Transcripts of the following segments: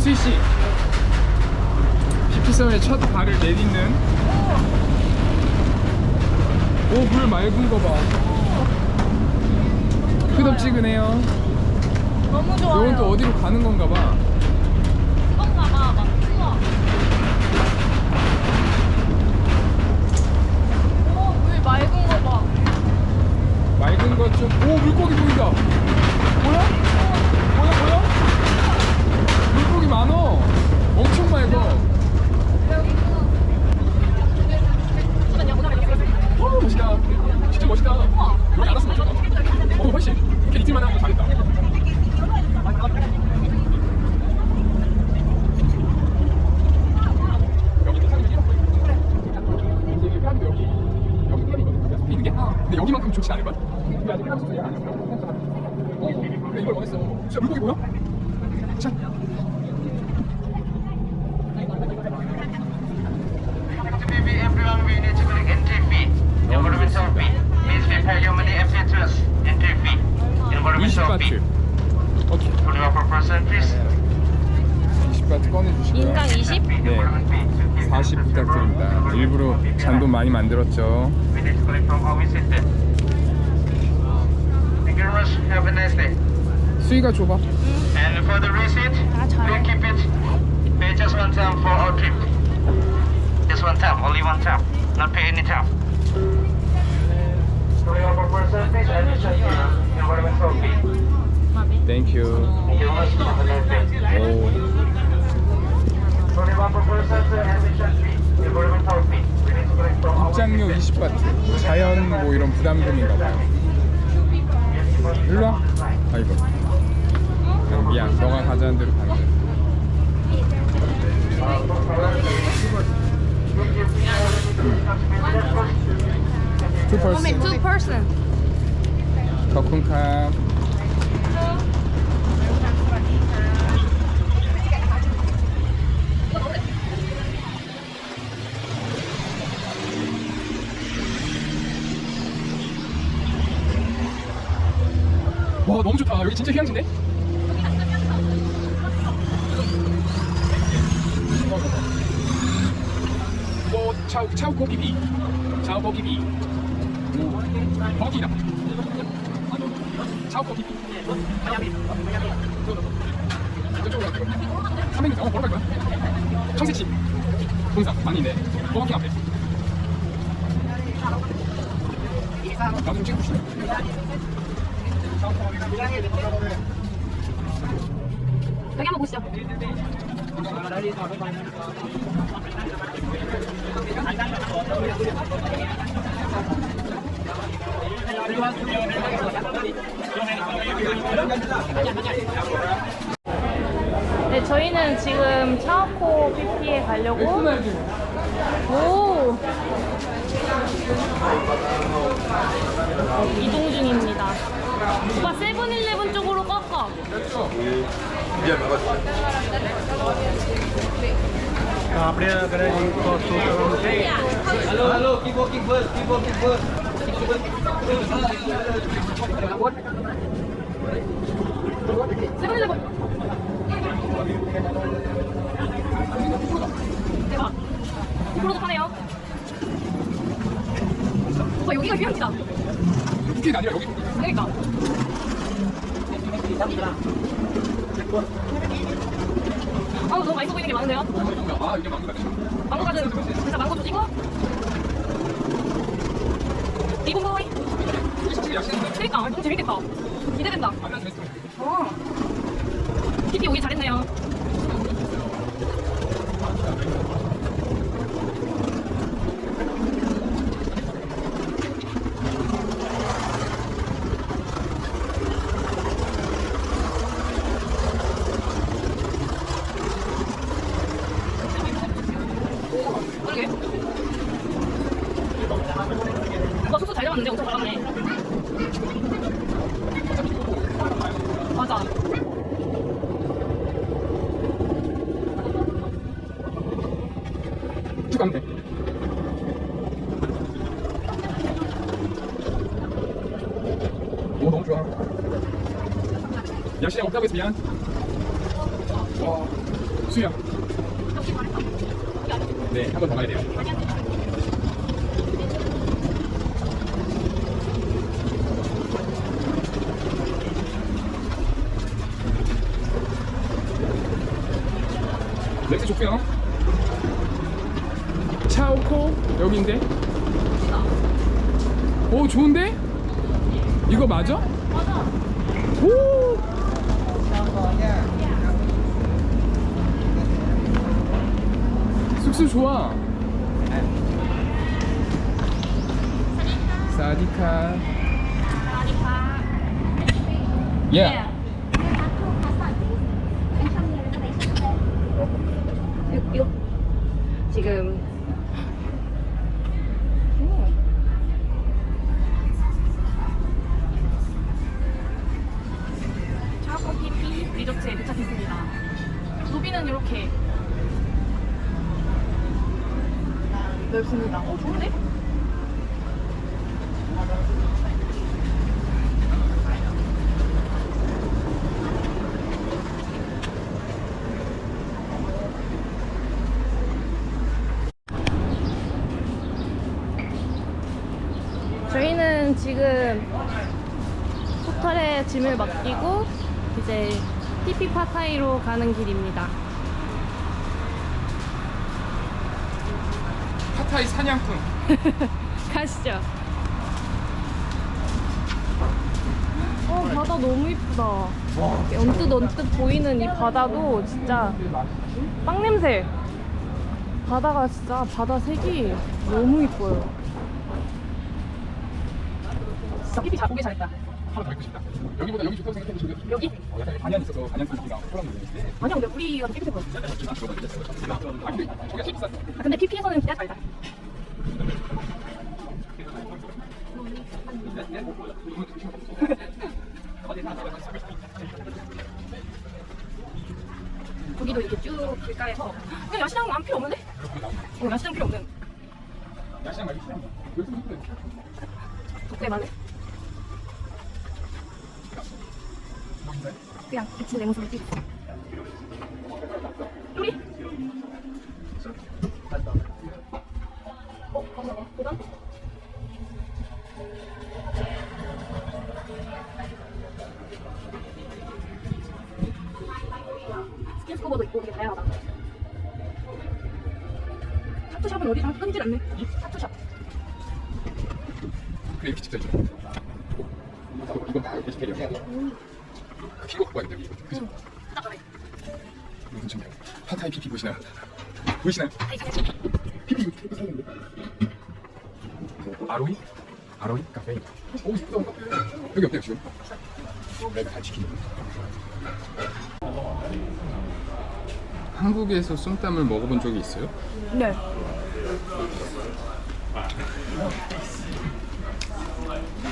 스위시 피피섬에 첫 발을 내딛는 오물 맑은 거 봐. 끄덕지근해요. 너무 좋아요. 이건 또 어디로 가는 건가 봐. 뻥 나가 막 우와. 오, 물 맑은 거 봐. 맑은 것 좀. 오 물고기 보인다. 뭐야? 뭐야 뭐야? 물고기 많어. 엄청 맑어. 잠깐만요. 오늘 이렇게 어 멋있다. 진짜 멋있다. 여기 알았으면 좋겠다. 어 훨씬. 이렇게 이틀만 하고 잘했다. 여기 또 사람이 이렇게 이게 사람도 여기 여기 사람이거든. 숲이 있는 게. 근데 여기만큼 좋진 않을 거야. 근데 아직 사람 수야 아니야. 어, 그래 이걸 원했어. 진짜 물고기 보여? 자. Maybe everyone we need to collect entry fee. Environmental fee. Means we pay your money and pay to us. Entry fee. Environmental fee. 20바트. 오케이. 21 per person, please. 20바트 꺼내주시고요. 인당 20? 네. Environment fee. 40 부탁드립니다. 일부러 잔돈 많이 만들었죠. 수위가 좁아. And for the receipt, 아, 잘. we'll keep it. Pay just one time for our trip. Just one time, only one time. Not pay any time. 21 per person, please. Admission fee. Environmental fee. 땡큐. Thank you very much. Have a day. 오. 21 per person, sir, admission fee. Environmental fee. We need to collect from our 입장료 20바트. 자연 뭐 이런 부담금인가 봐요. 일로 와. 아이고. 아, 미안. 너가 가자는 대로 가는 거야. 투 오메 퍼슨. two person. 덕분캅. 와 너무 좋다. 여기 진짜 휴양지인데? 뭐 차우 차우코 비비, 차우코 비비, 버기다. 차우코 비비. 저쪽으로 갈게요. 300m 어 걸어갈 거야? 청새치 동상 많이 있네. 버거킹 앞에. 나도 좀 찍고 싶어. 여기 한번 보시죠. 네, 저희는 지금 차오코 PP에 가려고. 오 이동 중입니다. 오빠 세븐일레븐 쪽으로 꺾어. 됐어. આપણે કરે તો શું કરવાનું છે hello hello keep walking first keep walking first 세븐일레븐. 대박. 프로도 파네요. 오빠 여기가 휴양지다. 웃긴 아니라 여기. 그러니까. 아우 너무 맛있어 보이는 게 많은데요? 아 이게 망고다. 망고 가든 진짜 망고도 찍고 리본보이 진짜 야시는데. 그러니까 너무 재밌겠다 기대된다 만나 재밌어. 어. 피피 오기 잘했네요 그러게 오빠 숙소 잘 잡았는데 엄청 잘았네 맞아 야 시장 없다고 해서 미안. 와, 수야. 네, 한 번 더 가야 돼요. 냄새 좋고요. 차오코 여기인데. 오 좋은데? 이거 맞아? 맞아. 오. 숙소 좋아. 사디카. 예. 이거 지금 차고 피피 리조트에 도착했습니다. 로비는 이렇게 넓습니다. 어 좋은데? 저희는 지금 호텔에 짐을 맡기고 이제 피피파타이로 가는 길입니다. 파타이 사냥꾼. 가시죠. 어, 바다 너무 이쁘다. 언뜻 언뜻 보이는 이 바다도 진짜 빵 냄새. 바다가 진짜 바다 색이 너무 이뻐요. 진짜 피피 잘 보기 잘했다. 하나 더 입고 싶다. 여기보다 여기 좋다고 생각해 보시면 여기? 어, 약간 반얀 있어서 반얀 분위기랑 소랑 있는데. 아니야, 근데 우리가 더 깨끗했거든. 아 근데 제일 비쌌어. 아, 근데 PP에서는 진짜 달다. 거기도 이렇게 쭉 길가에서 그냥 야시장 안 필요 없는데? 어, 야시장 필요 없는 야시장 말고 시장. 여기서 이쁘네. 독대만해 그냥 미친 내 모습을 찍고. 우리? 어, 잠깐만. 보단 스킨스쿠버도 있고 되게 다양하다. 타투샵은 어디랑 끊이질 않네. 타투샵. 그래 이렇게 집사 있죠. 이건 다 베지테리언. 그거 갖고 와야 돼요. 이거. 그죠? 이거 괜찮네요. 파타이 피피 보시나요? 보이시나요? 피피 이거 사는데. 아로이? 아로이 카페. 오 이쁘다 카페. 여기 어때요 지금? 내가 잘 지키는. 한국에서 쏨땀을 먹어본 적이 있어요? 네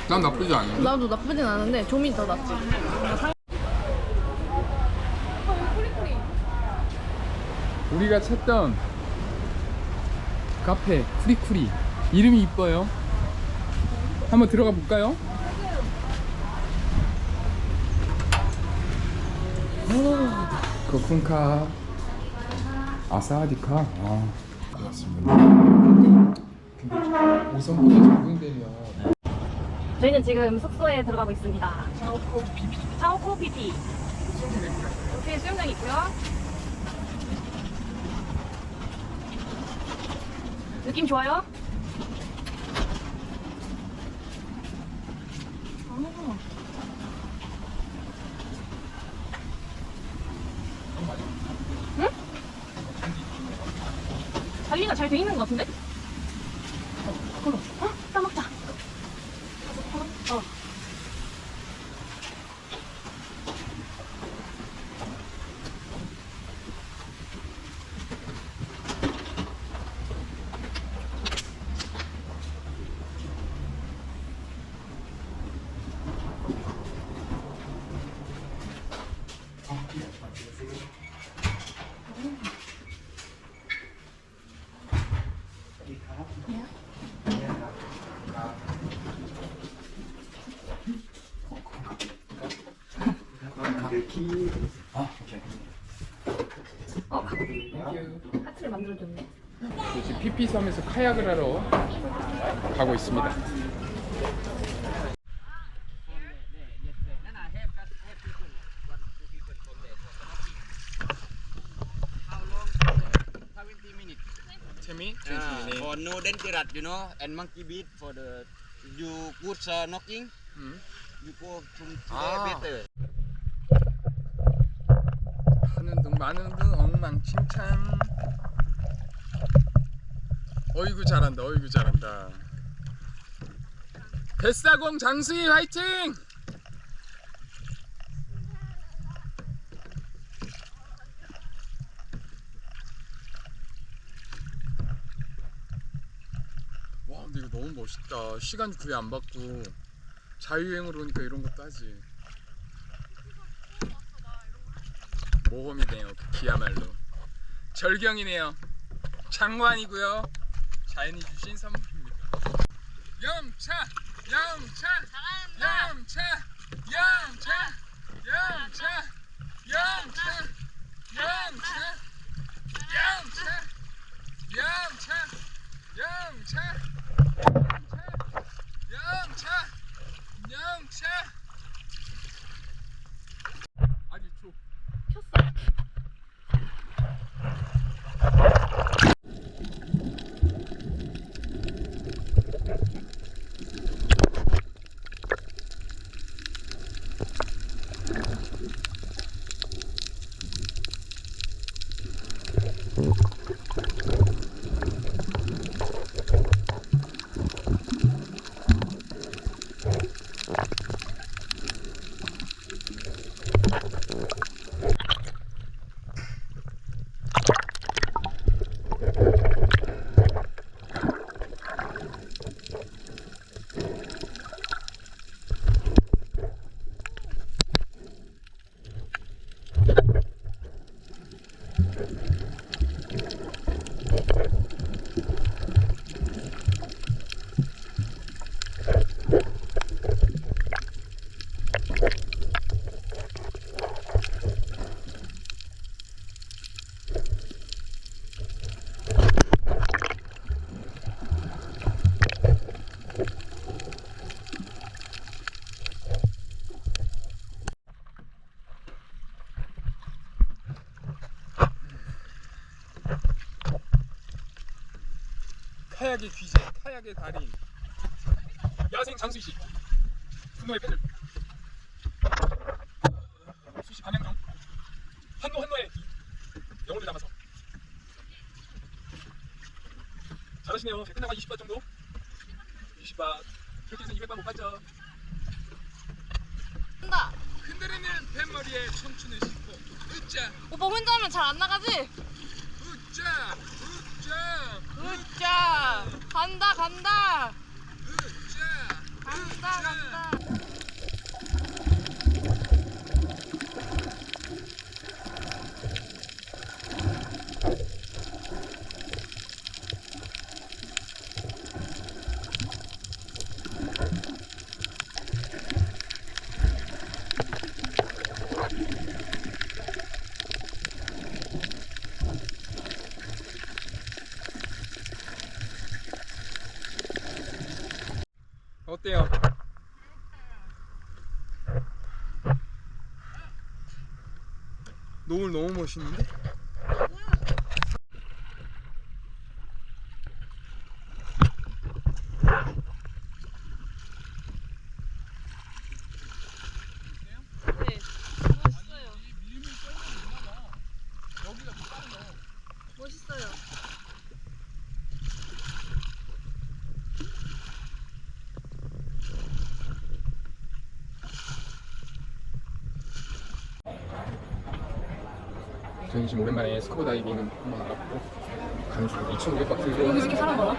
난 나쁘지 않아요. 나도 나쁘진 않은데 좀이 더 낫지. 우리가 찾던 카페 쿠리쿠리 이름이 이뻐요. 한번 들어가 볼까요? 오, 거쿤카 아사디카 아. 근데 5선보다 적용되면 저희는 지금 숙소에 들어가고 있습니다. 차오코 피피. 차오코 피피. 이렇게 수영장 있고요. 느낌 좋아요? 아. 응? 관리가 잘 돼 있는 것 같은데? 아 오케이 하트를 만들어줬네. 지금 피피 섬에서 카약을 하러 가고 있습니다? Yeah, for no dangerous, you know, and monkey beat for the you good uh, knocking, 음. you go from Ah. there better. 마는 둥 엉망진창. 어이구 잘한다 어이구 잘한다. 뱃사공 장수희 화이팅! 와 근데 이거 너무 멋있다. 시간 구애 안 받고 자유여행으로 오니까 이런 것도 하지 모험이네요. 그야말로 절경이네요. 장관이고요. 자연이 주신 선물입니다. 영차, 영차, 영차, Mm-hmm. 카약의 귀재, 카약의 달인, 야생 장수희 씨, 분노의 패들, 수시 방향정, 한노 한노의 이 영혼을 담아서 잘하시네요. 끝나가 20바 정도, 20바 그렇게 해서 200바 못 받죠. 한다. 흔들리는 뱃머리에 춤추는 시포, 으짜, 오빠 혼자 하면 잘 안 나가지? 으짜, 으짜. 간다 간다. 으짜. 간다 간다. 어때요? 노을 너무 멋있는데? 네. 멋있어요. 멋있어요. 저는 지금 오랜만에 스쿠버 다이빙 한번 알아보고 가는 중 2,500박 들고 여기 이렇게 사람 많아?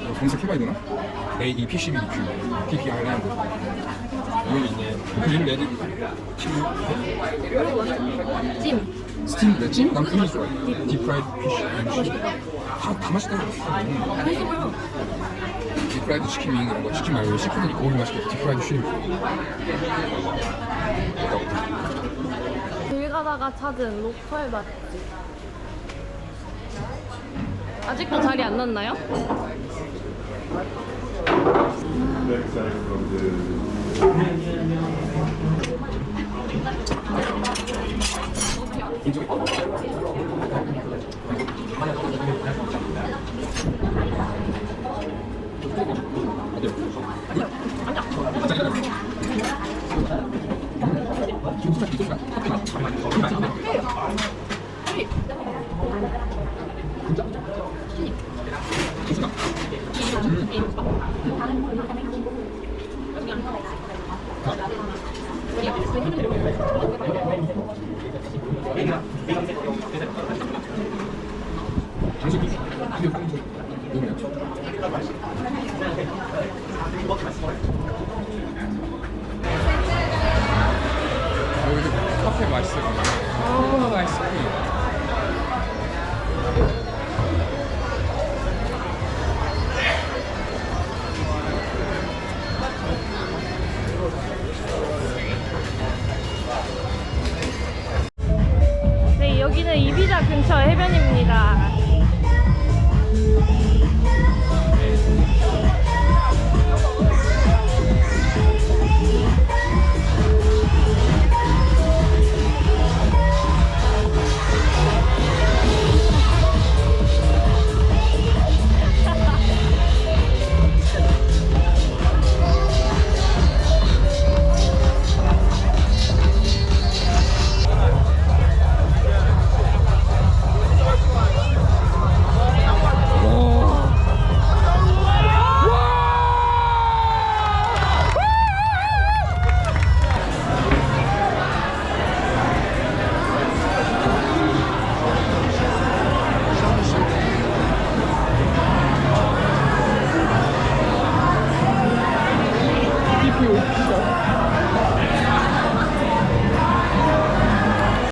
이거 검색해봐야 되나? AEPCBQ PPRN 여기 있네 그린 레드 찜 찜. 스팀 레드 찜? 난 그린이 좋아해 딥프라이드 피쉬 다, 다 맛있다 맛있어 보여. 딥프라이드 치킨 윙 이런 거 치킨 말고 시푸드니까 너무 맛있겠다 딥프라이드 슈림 길 가다가 찾은 로컬 맛집. 아직도 자리 안 났나요? 당